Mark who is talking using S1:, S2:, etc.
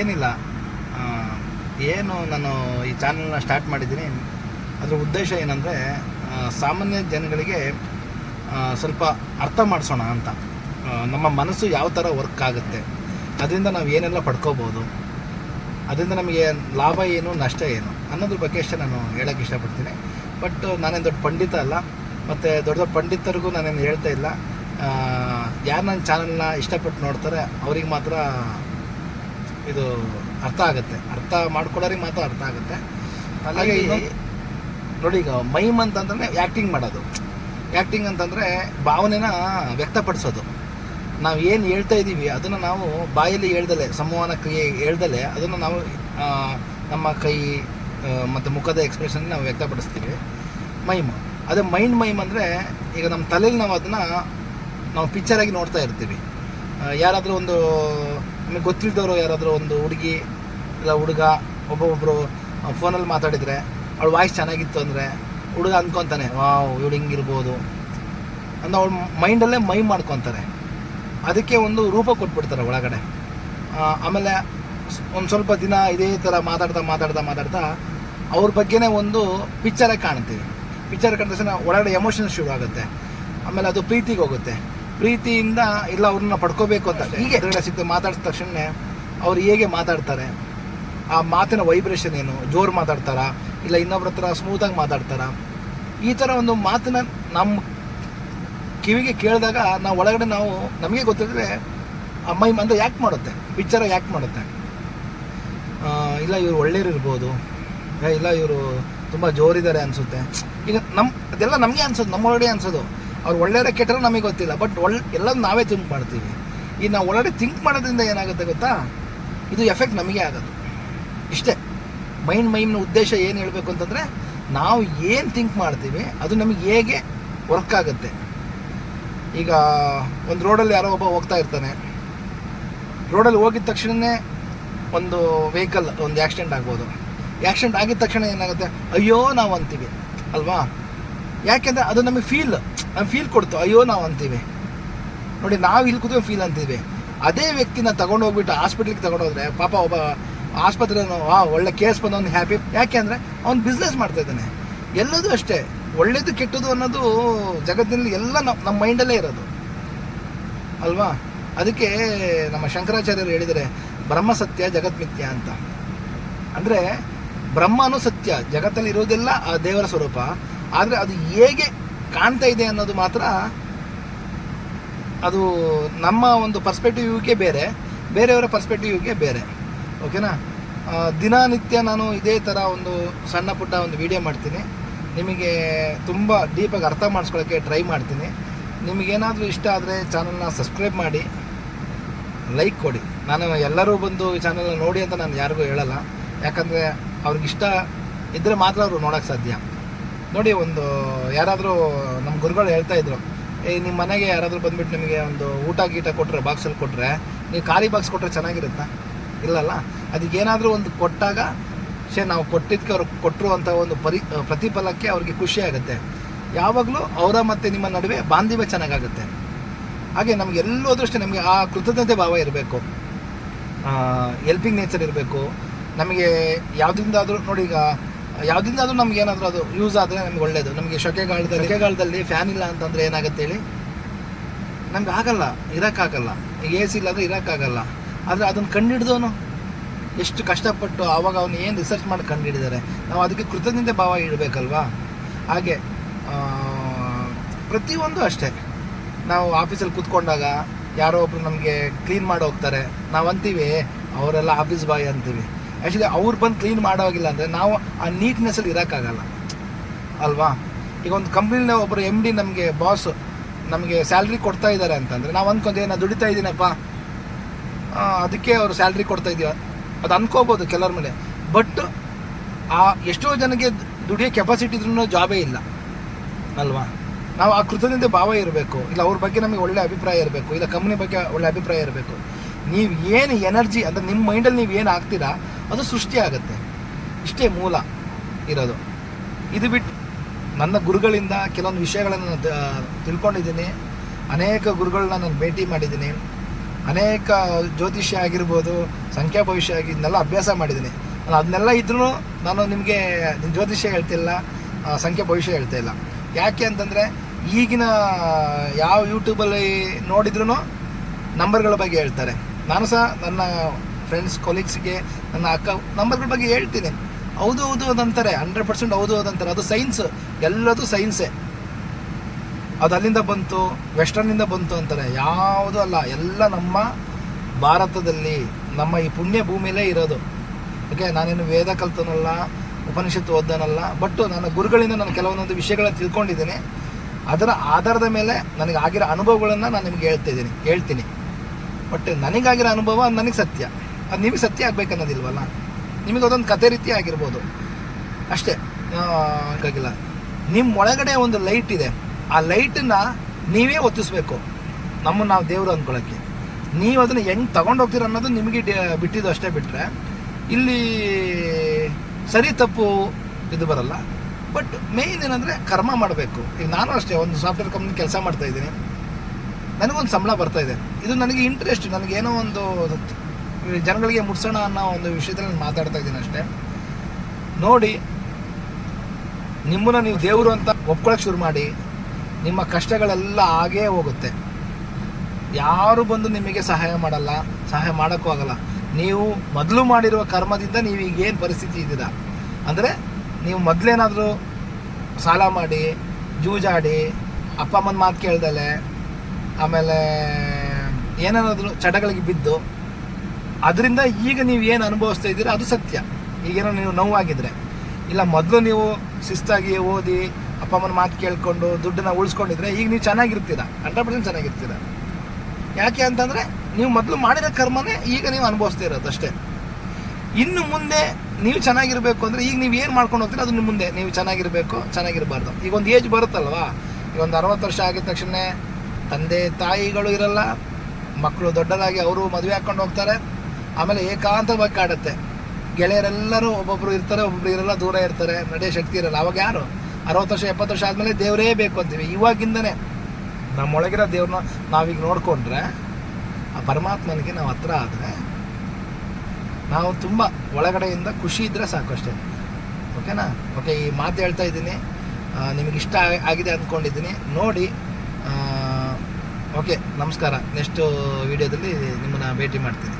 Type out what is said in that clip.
S1: ಏನಿಲ್ಲ. ಏನು ನಾನು ಈ ಚಾನಲ್ನ ಸ್ಟಾರ್ಟ್ ಮಾಡಿದ್ದೀನಿ. ಅದರ ಉದ್ದೇಶ ಏನಂದರೆ ಸಾಮಾನ್ಯ ಜನಗಳಿಗೆ ಸ್ವಲ್ಪ ಅರ್ಥ ಮಾಡಿಸೋಣ ಅಂತ. ನಮ್ಮ ಮನಸ್ಸು ಯಾವ ಥರ ವರ್ಕ್ ಆಗುತ್ತೆ. ಅದರಿಂದ ನಾವು ಏನೆಲ್ಲ ಪಡ್ಕೋಬೋದು. ಅದರಿಂದ ನಮಗೆ ಲಾಭ ಏನು, ನಷ್ಟ ಏನು ಅನ್ನೋದ್ರ ಬಗ್ಗೆ ಅಷ್ಟೇ ನಾನು ಹೇಳೋಕ್ಕೆ ಇಷ್ಟಪಡ್ತೀನಿ. ಬಟ್ ನಾನೇನು ದೊಡ್ಡ ಪಂಡಿತ ಅಲ್ಲ. ಮತ್ತು ದೊಡ್ಡ ದೊಡ್ಡ ಪಂಡಿತರಿಗೂ ನಾನೇನು ಹೇಳ್ತಾ ಇಲ್ಲ. ಯಾರು ನನ್ನ ಚಾನಲ್ನ ಇಷ್ಟಪಟ್ಟು ನೋಡ್ತಾರೆ, ಅವ್ರಿಗೆ ಮಾತ್ರ ಇದು ಅರ್ಥ ಆಗುತ್ತೆ. ಅರ್ಥ ಮಾಡ್ಕೊಳ್ಳೋರಿಗೆ ಮಾತ್ರ ಅರ್ಥ ಆಗುತ್ತೆ. ಹಾಗೆ ನೋಡಿ ಈಗ ಮೈಮ್ ಅಂತಂದ್ರೆ ಆ್ಯಕ್ಟಿಂಗ್ ಮಾಡೋದು. ಆ್ಯಕ್ಟಿಂಗ್ ಅಂತಂದರೆ ಭಾವನೆನ ವ್ಯಕ್ತಪಡಿಸೋದು. ನಾವು ಏನು ಹೇಳ್ತಾ ಇದ್ದೀವಿ ಅದನ್ನು ನಾವು ಬಾಯಲ್ಲಿ ಹೇಳ್ದಲೆ ಸಂವಹನ ಕ್ರಿಯೆ ಹೇಳ್ದಲೆ ಅದನ್ನು ನಾವು ನಮ್ಮ ಕೈ ಮತ್ತು ಮುಖದ ಎಕ್ಸ್ಪ್ರೆಷನ್ ನಾವು ವ್ಯಕ್ತಪಡಿಸ್ತೀವಿ. ಮೈಮ್. ಅದೇ ಮೈಂಡ್ ಮೈಮ್ ಅಂದರೆ ಈಗ ನಮ್ಮ ತಲೆಯಲ್ಲಿ ನಾವು ಅದನ್ನು ನಾವು ಪಿಕ್ಚರಾಗಿ ನೋಡ್ತಾ ಇರ್ತೀವಿ. ಯಾರಾದರೂ ಒಂದು ನಮಗೆ ಗೊತ್ತಿಲ್ಲದವರು ಯಾರಾದರೂ ಒಂದು ಹುಡುಗಿ ಇಲ್ಲ ಹುಡುಗ ಒಬ್ಬೊಬ್ಬರು ಫೋನಲ್ಲಿ ಮಾತಾಡಿದರೆ ಅವಳು ವಾಯ್ಸ್ ಚೆನ್ನಾಗಿತ್ತು ಅಂದರೆ ಹುಡುಗ ಅಂದ್ಕೊತಾನೆ ವಾವ್, ಇವಳು ಹಿಂಗಿರ್ಬೋದು. ಅಂತ ಅವಳು ಮೈಂಡಲ್ಲೇ ಮೈ ಮಾಡ್ಕೊತಾರೆ. ಅದಕ್ಕೆ ಒಂದು ರೂಪ ಕೊಟ್ಬಿಡ್ತಾರೆ ಒಳಗಡೆ. ಆಮೇಲೆ ಒಂದು ಸ್ವಲ್ಪ ದಿನ ಇದೇ ಥರ ಮಾತಾಡ್ತಾ ಮಾತಾಡ್ತಾ ಮಾತಾಡ್ತಾ ಅವ್ರ ಬಗ್ಗೆನೇ ಒಂದು ಪಿಕ್ಚರೇ ಕಾಣ್ತೀವಿ. ಪಿಕ್ಚರ್ ಕಂಡ ತಕ್ಷಣ ಒಳಗಡೆ ಎಮೋಷನ್ ಶುರು ಆಗುತ್ತೆ ಆಮೇಲೆ ಅದು ಪ್ರೀತಿಗೆ ಹೋಗುತ್ತೆ. ಪ್ರೀತಿಯಿಂದ ಇಲ್ಲ ಅವ್ರನ್ನ ಪಡ್ಕೋಬೇಕು ಅಂತ ಹೀಗೆ ಎದುರುಗಡೆ ಸಿಗ್ತದೆ ಮಾತಾಡಿದ ತಕ್ಷಣ ಅವ್ರು ಹೇಗೆ ಮಾತಾಡ್ತಾರೆ? ಆ ಮಾತಿನ ವೈಬ್ರೇಷನ್ ಏನು? ಜೋರು ಮಾತಾಡ್ತಾರಾ? ಇಲ್ಲ ಇನ್ನೊಬ್ರ ಹತ್ರ ಸ್ಮೂತಾಗಿ ಮಾತಾಡ್ತಾರಾ? ಈ ಥರ ಒಂದು ಮಾತನ್ನ ನಮ್ಮ ಕಿವಿಗೆ ಕೇಳಿದಾಗ ನಾವು ಒಳಗಡೆ ನಾವು ನಮಗೆ ಗೊತ್ತಿದ್ರೆ ಅಮ್ಮೈ ಮಂದ ಯಾಕೆ ಮಾಡುತ್ತೆ? ಪಿಕ್ಚರ ಯಾಕೆ ಮಾಡುತ್ತೆ? ಇಲ್ಲ ಇವರು ಒಳ್ಳೆಯರು ಇರ್ಬೋದು. ಏ, ಇಲ್ಲ ಇವರು ತುಂಬ ಜೋರಿದ್ದಾರೆ ಅನಿಸುತ್ತೆ. ಈಗ ನಮ್ಮ ಅದೆಲ್ಲ ನಮಗೆ ಅನ್ಸೋದು ನಮ್ಮ ಒಳಗಡೆ ಅನ್ಸೋದು. ಅವ್ರು ಒಳ್ಳೆಯದ ಕೆಟ್ಟರೆ ನಮಗೆ ಗೊತ್ತಿಲ್ಲ ಬಟ್ ಒಳ್ಳೆ ಎಲ್ಲ ನಾವೇ ಥಿಂಕ್ ಮಾಡ್ತೀವಿ. ಈ ನಾವು ಒಳಗಡೆ ಥಿಂಕ್ ಮಾಡೋದ್ರಿಂದ ಏನಾಗುತ್ತೆ ಗೊತ್ತಾ? ಇದು ಎಫೆಕ್ಟ್ ನಮಗೆ ಆಗೋದು. ಇಷ್ಟೇ. ಮೈಂಡ್ ಮೈಮ್ನ ಉದ್ದೇಶ ಏನು ಹೇಳಬೇಕು ಅಂತಂದರೆ, ನಾವು ಏನು ಥಿಂಕ್ ಮಾಡ್ತೀವಿ, ಅದು ನಮಗೆ ಹೇಗೆ ವರ್ಕ್ ಆಗುತ್ತೆ. ಈಗ ಒಂದು ರೋಡಲ್ಲಿ ಯಾರೋ ಒಬ್ಬ ಹೋಗ್ತಾ ಇರ್ತಾನೆ. ರೋಡಲ್ಲಿ ಹೋಗಿದ ತಕ್ಷಣವೇ ಒಂದು ವೆಹಿಕಲ್ ಒಂದು ಆ್ಯಕ್ಸಿಡೆಂಟ್ ಆಗ್ಬೋದು. ಆ್ಯಕ್ಸಿಡೆಂಟ್ ಆಗಿದ ತಕ್ಷಣ ಏನಾಗುತ್ತೆ? ಅಯ್ಯೋ ನಾವು ಅಂತೀವಿ, ಅಲ್ವಾ? ಯಾಕೆಂದರೆ ಅದು ನಮಗೆ ಫೀಲ್ ನಮ್ಗೆ ಫೀಲ್ ಕೊಡ್ತು, ಅಯ್ಯೋ, ನಾವು ಅಂತೀವಿ. ನೋಡಿ, ನಾವು ಇಲ್ಲಿ ಕೂತ್ಕೊಂಡು ಫೀಲ್ ಅಂತೀವಿ. ಅದೇ ವ್ಯಕ್ತಿನ ತಗೊಂಡು ಹೋಗ್ಬಿಟ್ಟು ಹಾಸ್ಪಿಟ್ಲಿಗೆ ತಗೊಂಡೋದ್ರೆ ಪಾಪ ಒಬ್ಬ ಆಸ್ಪತ್ರೆ ಆ ಒಳ್ಳೆ ಕೇಸ್ ಬಂದವನು ಹ್ಯಾಪಿ ಯಾಕೆ ಅಂದರೆ, ಅವ್ನು ಬಿಸ್ನೆಸ್ ಮಾಡ್ತಾ ಇದ್ದಾನೆ. ಎಲ್ಲದೂ ಅಷ್ಟೇ. ಒಳ್ಳೇದು ಕೆಟ್ಟದು ಅನ್ನೋದು ಜಗತ್ತಿನಲ್ಲಿ ಎಲ್ಲ ನಮ್ಮ ನಮ್ಮ ಮೈಂಡಲ್ಲೇ ಇರೋದು. ಅಲ್ವಾ? ಅದಕ್ಕೆ ನಮ್ಮ ಶಂಕರಾಚಾರ್ಯರು ಹೇಳಿದರೆ ಬ್ರಹ್ಮ ಸತ್ಯ, ಜಗತ್ ಮಿಥ್ಯ ಅಂತ. ಅಂದರೆ, ಬ್ರಹ್ಮನೂ ಸತ್ಯ, ಜಗತ್ತಲ್ಲಿ ಇರೋದೆಲ್ಲ, ಆ ದೇವರ ಸ್ವರೂಪ. ಆದರೆ ಅದು ಹೇಗೆ ಕಾಣ್ತಾ ಇದೆ ಅನ್ನೋದು ಮಾತ್ರ ಅದು ನಮ್ಮ ಒಂದು ಪರ್ಸ್ಪೆಕ್ಟಿವ್ಗೆ ಬೇರೆ, ಬೇರೆಯವರ ಪರ್ಸ್ಪೆಕ್ಟಿವ್ಗೆ ಬೇರೆ. ಓಕೆನಾ? ದಿನನಿತ್ಯ ನಾನು ಇದೇ ಥರ ಒಂದು ಸಣ್ಣ ಪುಟ್ಟ ಒಂದು ವಿಡಿಯೋ ಮಾಡ್ತೀನಿ. ನಿಮಗೆ ತುಂಬ ಡೀಪಾಗಿ ಅರ್ಥ ಮಾಡಿಸ್ಕೊಳ್ಳೋಕ್ಕೆ ಟ್ರೈ ಮಾಡ್ತೀನಿ. ನಿಮಗೇನಾದರೂ ಇಷ್ಟ ಆದರೆ ಚಾನಲ್ನ ಸಬ್ಸ್ಕ್ರೈಬ್ ಮಾಡಿ, ಲೈಕ್ ಕೊಡಿ. ನಾನು ಎಲ್ಲರೂ ಬಂದು ಈ ಚಾನಲ್ನ ನೋಡಿ ಅಂತ ನಾನು ಯಾರಿಗೂ ಹೇಳಲ್ಲ. ಯಾಕಂದರೆ ಅವ್ರಿಗೆ ಇಷ್ಟ ಇದ್ದರೆ ಮಾತ್ರ ಅವರು ನೋಡೋಕ್ಕೆ ಸಾಧ್ಯ. ನೋಡಿ, ಒಂದು ಯಾರಾದರೂ ನಮ್ಮ ಗುರುಗಳು ಹೇಳ್ತಾ ಇದ್ರು, ಏ ನಿಮ್ಮ ಮನೆಗೆ ಯಾರಾದರೂ ಬಂದ್ಬಿಟ್ಟು ನಿಮಗೆ ಒಂದು ಊಟ ಗೀಟ ಕೊಟ್ಟರೆ ಬಾಕ್ಸಲ್ಲಿ ಕೊಟ್ಟರೆ ನೀವು ಖಾಲಿ ಬಾಕ್ಸ್ ಕೊಟ್ಟರೆ ಚೆನ್ನಾಗಿರುತ್ತಾ? ಇಲ್ಲಲ್ಲ ಅದಕ್ಕೇನಾದರೂ ಒಂದು ಕೊಟ್ಟಾಗ ಶೇ ನಾವು ಕೊಟ್ಟಿದ್ದಕ್ಕೆ ಅವ್ರು ಕೊಟ್ಟರು ಅಂತ ಒಂದು ಪರಿ, ಪ್ರತಿಫಲಕ್ಕೆ ಅವ್ರಿಗೆ ಖುಷಿ ಆಗುತ್ತೆ. ಯಾವಾಗಲೂ ಅವರ ಮತ್ತು ನಿಮ್ಮ ನಡುವೆ ಬಾಂಧವ್ಯ ಚೆನ್ನಾಗಾಗುತ್ತೆ. ಹಾಗೆ ನಮ್ಗೆ ಅಷ್ಟೇ ನಮಗೆ ಆ ಕೃತಜ್ಞತೆ ಭಾವ ಇರಬೇಕು. ಎಲ್ಪಿಂಗ್ ನೇಚರ್ ಇರಬೇಕು. ನಮಗೆ ಯಾವುದರಿಂದಾದರೂ, ನೋಡಿ ಈಗ ಯಾವುದಿಂದಾದ್ರೂ ನಮ್ಗೆ ಏನಾದರೂ ಅದು ಯೂಸ್ ಆದರೆ ನಮ್ಗೆ ಒಳ್ಳೇದು. ನಮಗೆ ಶೆಕೆಗಾಲದಲ್ಲಿ ಶೆಕೆಗಾಲದಲ್ಲಿ ಫ್ಯಾನ್ ಇಲ್ಲ ಅಂತಂದರೆ ಏನಾಗುತ್ತೆ ಹೇಳಿ? ನಮ್ಗೆ ಆಗಲ್ಲ, ಇರೋಕ್ಕಾಗಲ್ಲ. ಎ ಸಿ ಇಲ್ಲಾಂದರೆ ಇರೋಕ್ಕಾಗಲ್ಲ. ಆದರೆ ಅದನ್ನು ಕಂಡುಹಿಡ್ದವನು ಎಷ್ಟು ಕಷ್ಟಪಟ್ಟು ಆವಾಗ ಅವನು ಏನು ರಿಸರ್ಚ್ ಮಾಡಿ ಕಂಡುಹಿಡಿದಾರೆ ನಾವು ಅದಕ್ಕೆ ಕೃತಜ್ಞತೆ ಭಾವ ಇಡಬೇಕಲ್ವಾ? ಹಾಗೆ ಪ್ರತಿಯೊಂದು ಅಷ್ಟೇ. ನಾವು ಆಫೀಸಲ್ಲಿ ಕೂತ್ಕೊಂಡಾಗ ಯಾರೋ ಒಬ್ರು ನಮಗೆ ಕ್ಲೀನ್ ಮಾಡಿ ಹೋಗ್ತಾರೆ. ನಾವು ಅಂತೀವಿ ಅವರೆಲ್ಲ ಆಫೀಸ್ ಬಾಯ್ ಅಂತೀವಿ. ಆ್ಯಕ್ಚುಲಿ ಅವ್ರು ಬಂದು ಕ್ಲೀನ್ ಮಾಡೋಗಿಲ್ಲ ಅಂದರೆ ನಾವು ಆ ನೀಟ್ನೆಸ್ಸಲ್ಲಿ ಇರೋಕ್ಕಾಗಲ್ಲ. ಅಲ್ವಾ? ಈಗ ಒಂದು ಕಂಪ್ನಿನ ಒಬ್ಬರು ಎಂ ಡಿ ನಮಗೆ ಬಾಸ್ ನಮಗೆ ಸ್ಯಾಲ್ರಿ ಕೊಡ್ತಾ ಇದ್ದಾರೆ ಅಂತಂದರೆ ನಾವು ಅಂದ್ಕೊಂತೀವಿ ನಾನು ದುಡಿತಾ ಇದ್ದೀನಪ್ಪ. ಅದಕ್ಕೆ ಅವರು ಸ್ಯಾಲ್ರಿ ಕೊಡ್ತಾ ಇದೀವ ಅದು ಅಂದ್ಕೋಬೋದು ಕೆಲವ್ರ ಮೇಲೆ. ಬಟ್ ಆ ಎಷ್ಟೋ ಜನಕ್ಕೆ ದುಡಿಯೋ ಕೆಪಾಸಿಟಿ ಇದ್ರೂ ಜಾಬೇ ಇಲ್ಲ. ಅಲ್ವಾ? ನಾವು ಆ ಕೃತಜ್ಞತೆ ಭಾವ ಇರಬೇಕು. ಇಲ್ಲ, ಅವ್ರ ಬಗ್ಗೆ ನಮಗೆ ಒಳ್ಳೆ ಅಭಿಪ್ರಾಯ ಇರಬೇಕು. ಇಲ್ಲ ಕಂಪ್ನಿ ಬಗ್ಗೆ ಒಳ್ಳೆ ಅಭಿಪ್ರಾಯ ಇರಬೇಕು. ನೀವು ಏನು ಎನರ್ಜಿ ಅಂದರೆ ನಿಮ್ಮ ಮೈಂಡಲ್ಲಿ ನೀವು ಏನು ಹಾಕ್ತೀರಾ? ಅದು ಸೃಷ್ಟಿ ಆಗುತ್ತೆ ಇಷ್ಟೇ ಮೂಲ ಇರೋದು. ಇದು ಬಿಟ್ಟು ನನ್ನ ಗುರುಗಳಿಂದ ಕೆಲವೊಂದು ವಿಷಯಗಳನ್ನು ತಿಳ್ಕೊಂಡಿದ್ದೀನಿ. ಅನೇಕ ಗುರುಗಳನ್ನ ನಾನು ಭೇಟಿ ಮಾಡಿದ್ದೀನಿ. ಅನೇಕ ಜ್ಯೋತಿಷ್ಯ ಆಗಿರ್ಬೋದು, ಸಂಖ್ಯಾ ಭವಿಷ್ಯ ಆಗಿ ಇದನ್ನೆಲ್ಲ ಅಭ್ಯಾಸ ಮಾಡಿದ್ದೀನಿ. ನಾನು ಅದನ್ನೆಲ್ಲ ಇದ್ರೂ ನಾನು ನಿಮಗೆ ಜ್ಯೋತಿಷ್ಯ ಹೇಳ್ತಿಲ್ಲ ಸಂಖ್ಯಾ ಭವಿಷ್ಯ ಹೇಳ್ತಾ ಇಲ್ಲ. ಯಾಕೆ ಅಂತಂದರೆ ಈಗಿನ, ಯಾವ ಯೂಟ್ಯೂಬಲ್ಲಿ ನೋಡಿದ್ರೂ ನಂಬರ್ಗಳ ಬಗ್ಗೆ ಹೇಳ್ತಾರೆ. ನಾನು ಸಹ ನನ್ನ ಫ್ರೆಂಡ್ಸ್ ಕೊಲೀಗ್ಸ್ಗೆ ನನ್ನ ಅಕ್ಕ ನಂಬರ್ಗಳ ಬಗ್ಗೆ ಹೇಳ್ತೀನಿ. ಹೌದು ಹೌದು ಅದಂತಾರೆ ಹಂಡ್ರೆಡ್ ಪರ್ಸೆಂಟ್ ಹೌದು ಅದಂತಾರೆ. ಅದು ಸೈನ್ಸ್ ಎಲ್ಲದು ಸೈನ್ಸೇ ಅದು ಅಲ್ಲಿಂದ ಬಂತು ವೆಸ್ಟರ್ನಿಂದ ಬಂತು ಅಂತಾರೆ. ಯಾವುದೂ ಅಲ್ಲ, ಎಲ್ಲ ನಮ್ಮ ಭಾರತದಲ್ಲಿ, ನಮ್ಮ ಈ ಪುಣ್ಯ ಭೂಮಿಯಲ್ಲೇ ಇರೋದು. ಓಕೆ ನಾನೇನು ವೇದ ಕಲ್ತನಲ್ಲ, ಉಪನಿಷತ್ತು ಓದ್ದನಲ್ಲ ಬಟ್ ನನ್ನ ಗುರುಗಳಿಂದ ನಾನು ಕೆಲವೊಂದೊಂದು ವಿಷಯಗಳನ್ನ ತಿಳ್ಕೊಂಡಿದ್ದೀನಿ. ಅದರ ಆಧಾರದ ಮೇಲೆ ನನಗೆ ಆಗಿರೋ ಅನುಭವಗಳನ್ನು ನಾನು ನಿಮ್ಗೆ ಹೇಳ್ತಿದ್ದೀನಿ ಹೇಳ್ತೀನಿ ಬಟ್ ನನಗಾಗಿರೋ ಅನುಭವ ನನಗೆ ಸತ್ಯ. ಅದು ನಿಮಗೆ ಸತ್ಯ ಆಗ್ಬೇಕನ್ನೋದಿಲ್ವಲ್ಲ? ನಿಮಗೆ ಅದೊಂದು ಕತೆ ರೀತಿ ಆಗಿರ್ಬೋದು. ಅಷ್ಟೇ. ಹಾಗಾಗಿಲ್ಲ. ನಿಮ್ಮ ಒಳಗಡೆ ಒಂದು ಲೈಟ್ ಇದೆ. ಆ ಲೈಟನ್ನು ನೀವೇ ಒತ್ತಿಸ್ಬೇಕು. ನಮ್ಮನ್ನು ನಾವು ದೇವರು ಅಂದ್ಕೊಳ್ಳೋಕ್ಕೆ. ನೀವು ಅದನ್ನು ಹೆಂಗೆ ಹೋಗ್ತೀರ ಅನ್ನೋದು ನಿಮಗೆ ಬಿಟ್ಟಿದ್ದು ಅಷ್ಟೇ ಬಿಟ್ಟರೆ ಇಲ್ಲಿ ಸರಿ ತಪ್ಪು ಇದು ಬರಲ್ಲ. ಬಟ್ ಮೇಯ್ನ್ ಏನಂದರೆ ಕರ್ಮ ಮಾಡಬೇಕು. ಈಗ ನಾನು ಅಷ್ಟೇ ಒಂದು ಸಾಫ್ಟ್ವೇರ್ ಕಂಪ್ನಿ ಕೆಲಸ ಮಾಡ್ತಾ ಇದ್ದೀನಿ. ನನಗೊಂದು ಸಂಬಳ ಇದೆ. ಇದು ನನಗೆ ಇಂಟ್ರೆಸ್ಟ್ ನನಗೇನೋ ಒಂದು ಜನಗಳಿಗೆ ಮುಟ್ಸೋಣ ಅನ್ನೋ ಒಂದು ವಿಷಯದಲ್ಲಿ ನಾನು ಮಾತಾಡ್ತಾ ಇದ್ದೀನಿ ಅಷ್ಟೇ. ನೋಡಿ, ನಿಮ್ಮನ್ನು ನೀವು ದೇವರು ಅಂತ ಒಪ್ಕೊಳಕ್ಕೆ ಶುರು ಮಾಡಿ, ನಿಮ್ಮ ಕಷ್ಟಗಳೆಲ್ಲ ಆಗೇ ಹೋಗುತ್ತೆ. ಯಾರು ಬಂದು ನಿಮಗೆ ಸಹಾಯ ಮಾಡಲ್ಲ, ಸಹಾಯ ಮಾಡೋಕ್ಕೂ ಆಗಲ್ಲ. ನೀವು ಮೊದಲು ಮಾಡಿರುವ ಕರ್ಮದಿಂದ ನೀವು ಈಗೇನು ಪರಿಸ್ಥಿತಿ ಇದ್ದೀರಾ? ಅಂದರೆ ನೀವು ಮೊದಲೇನಾದರೂ ಸಾಲ ಮಾಡಿ, ಜೂಜಾಡಿ, ಅಪ್ಪ ಅಮ್ಮನ ಮಾತು ಕೇಳ್ದಲೆ, ಆಮೇಲೆ ಏನೇನಾದರೂ ಚಟಗಳಿಗೆ ಬಿದ್ದು ಅದರಿಂದ ಈಗ ನೀವು ಏನು ಅನುಭವಿಸ್ತಾ ಇದ್ದೀರಾ ಅದು ಸತ್ಯ. ಈಗೇನೋ ನೀವು ನೋವಾಗಿದ್ರೆ. ಇಲ್ಲ, ಮೊದಲು ನೀವು ಶಿಸ್ತಾಗಿ ಓದಿ ಅಪ್ಪ ಅಮ್ಮನ ಮಾತು ಕೇಳ್ಕೊಂಡು ದುಡ್ಡನ್ನ ಉಳಿಸ್ಕೊಂಡಿದ್ರೆ ಈಗ ನೀವು ಚೆನ್ನಾಗಿರ್ತೀರ. Hundred percent ಚೆನ್ನಾಗಿರ್ತೀರ. ಯಾಕೆ ಅಂತಂದರೆ ನೀವು ಮೊದಲು ಮಾಡಿರೋ ಕರ್ಮನೇ ಈಗ ನೀವು ಅನುಭವಿಸ್ತಾ ಇರೋದು ಅಷ್ಟೇ. ಇನ್ನು ಮುಂದೆ ನೀವು ಚೆನ್ನಾಗಿರಬೇಕು ಅಂದರೆ ಈಗ ನೀವು ಏನು ಮಾಡ್ಕೊಂಡು ಹೋಗ್ತೀರ ಅದು ನಿಮ್ಮ ಮುಂದೆ. ನೀವು ಚೆನ್ನಾಗಿರಬೇಕು, ಚೆನ್ನಾಗಿರಬಾರ್ದು. ಈಗ ಒಂದು ಏಜ್ ಬರುತ್ತಲ್ವಾ? ಈಗ ಒಂದು ಅರವತ್ತು ವರ್ಷ ಆಗಿದ ತಕ್ಷಣ ತಂದೆ ತಾಯಿಗಳು ಇರಲ್ಲ, ಮಕ್ಕಳು ದೊಡ್ಡದಾಗಿ ಅವರು ಮದುವೆ ಹಾಕ್ಕೊಂಡು ಹೋಗ್ತಾರೆ. ಆಮೇಲೆ ಏಕಾಂತವಾಗಿ ಕಾಡುತ್ತೆ. ಗೆಳೆಯರೆಲ್ಲರೂ ಒಬ್ಬೊಬ್ರು ಇರ್ತಾರೆ, ಒಬ್ಬೊಬ್ರು ಇರಲ್ಲ, ದೂರ ಇರ್ತಾರೆ ನಡೆಯೋ ಶಕ್ತಿ ಇರಲ್ಲ. ಅವಾಗ ಯಾರು? ಅರವತ್ತು ವರ್ಷ, ಎಪ್ಪತ್ತು ವರ್ಷ ಆದಮೇಲೆ ದೇವರೇ ಬೇಕು ಅಂತೀವಿ. ಇವಾಗಿಂದನೇ ನಮ್ಮೊಳಗಿರೋ ದೇವ್ರನ್ನ ನಾವೀಗ ನೋಡಿಕೊಂಡ್ರೆ ಆ ಪರಮಾತ್ಮನಿಗೆ ನಾವು ಹತ್ರ ಆದರೆ ನಾವು ತುಂಬ ಒಳಗಡೆಯಿಂದ ಖುಷಿ ಇದ್ದರೆ ಸಾಕು ಅಷ್ಟೇ. ಓಕೆನಾ? ಓಕೆ, ಈ ಮಾತು ಹೇಳ್ತಾ ಇದ್ದೀನಿ. ನಿಮಗೆ ಇಷ್ಟ ಆಗಿದೆ ಅಂದ್ಕೊಂಡಿದ್ದೀನಿ ನೋಡಿ ಓಕೆ, ನಮಸ್ಕಾರ. ನೆಕ್ಸ್ಟು ವಿಡಿಯೋದಲ್ಲಿ ನಿಮ್ಮನ್ನು ಭೇಟಿ ಮಾಡ್ತೀನಿ.